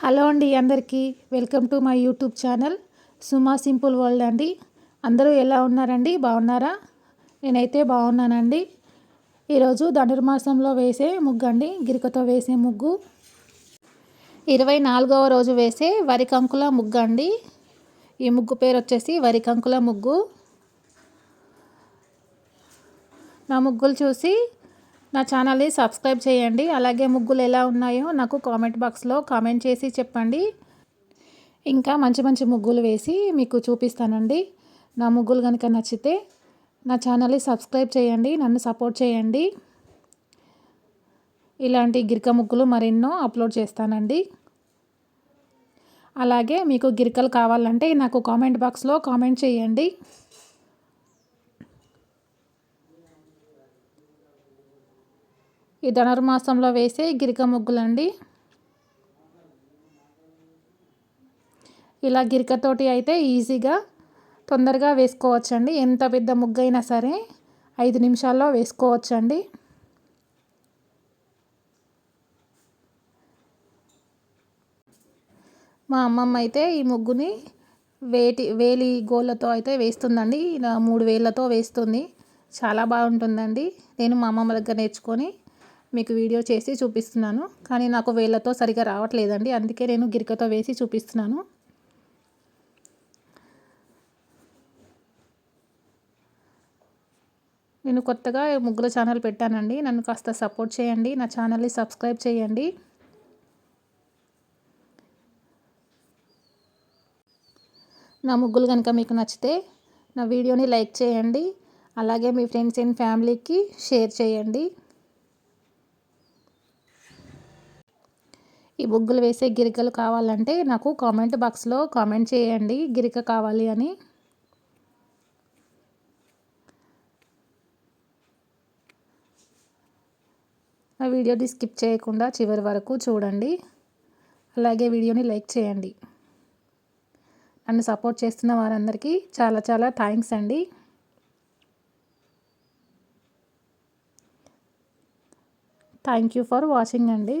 Hello అండి అందరికీ. Welcome to my YouTube channel. Suma simple world అండి. అందరూ ఎలా ఉన్నారండి? బాగున్నారా? నేనైతే బాగున్నానండి. ఈరోజు ధనుర్మాసంలో వేసే ముగ్గు అండి గిరికతో వేసే ముగ్గు. ఇరవై నాలుగవ రోజు వేసే వరి కంకుల ముగ్గు అండి ఈ ముగ్గు పేరు వచ్చేసి వరి కంకుల ముగ్గు. నా ముగ్గులు చూసి నా ఛానల్ని సబ్స్క్రైబ్ చేయండి. అలాగే ముగ్గులు ఎలా ఉన్నాయో నాకు కామెంట్ బాక్స్లో కామెంట్ చేసి చెప్పండి. ఇంకా మంచి మంచి ముగ్గులు వేసి మీకు చూపిస్తానండి. నా ముగ్గులు కనుక నచ్చితే నా ఛానల్ని సబ్స్క్రైబ్ చేయండి. నన్ను సపోర్ట్ చేయండి. ఇలాంటి గిరిక ముగ్గులు మరెన్నో అప్లోడ్ చేస్తానండి. అలాగే మీకు గిరికలు కావాలంటే నాకు కామెంట్ బాక్స్లో కామెంట్ చేయండి. ఈ ధనుర్మాసంలో వేసే గిరిక ముగ్గులండి. ఇలా గిరికతోటి అయితే ఈజీగా తొందరగా వేసుకోవచ్చండి. ఎంత పెద్ద ముగ్గు అయినా సరే ఐదు నిమిషాల్లో వేసుకోవచ్చండి. మా అమ్మమ్మ అయితే ఈ ముగ్గుని వేటి వేలి గోళ్ళతో అయితే వేస్తుందండి. ఇలా మూడు వేళ్ళతో వేస్తుంది. చాలా బాగుంటుందండి. నేను మా అమ్మమ్మ దగ్గర నేర్చుకొని మీకు వీడియో చేసి చూపిస్తున్నాను. కానీ నాకు వేళ్ళతో సరిగా రావట్లేదండి. అందుకే నేను గిరికతో వేసి చూపిస్తున్నాను. నేను కొత్తగా ముగ్గుల ఛానల్ పెట్టానండి. నన్ను కాస్త సపోర్ట్ చేయండి. నా ఛానల్ని సబ్స్క్రైబ్ చేయండి. నా ముగ్గులు కనుక మీకు నచ్చితే నా వీడియోని లైక్ చేయండి. అలాగే మీ ఫ్రెండ్స్ అండ్ ఫ్యామిలీకి షేర్ చేయండి. ఈ బొగ్గులు వేసే గిరికలు కావాలంటే నాకు కామెంట్ బాక్స్లో కామెంట్ చేయండి. గిరిక కావాలి అని. ఆ వీడియోని స్కిప్ చేయకుండా చివరి వరకు చూడండి. అలాగే వీడియోని లైక్ చేయండి. నన్ను సపోర్ట్ చేస్తున్న వారందరికీ చాలా చాలా థ్యాంక్స్ అండి. థ్యాంక్ యూ ఫర్ వాచింగ్ అండి.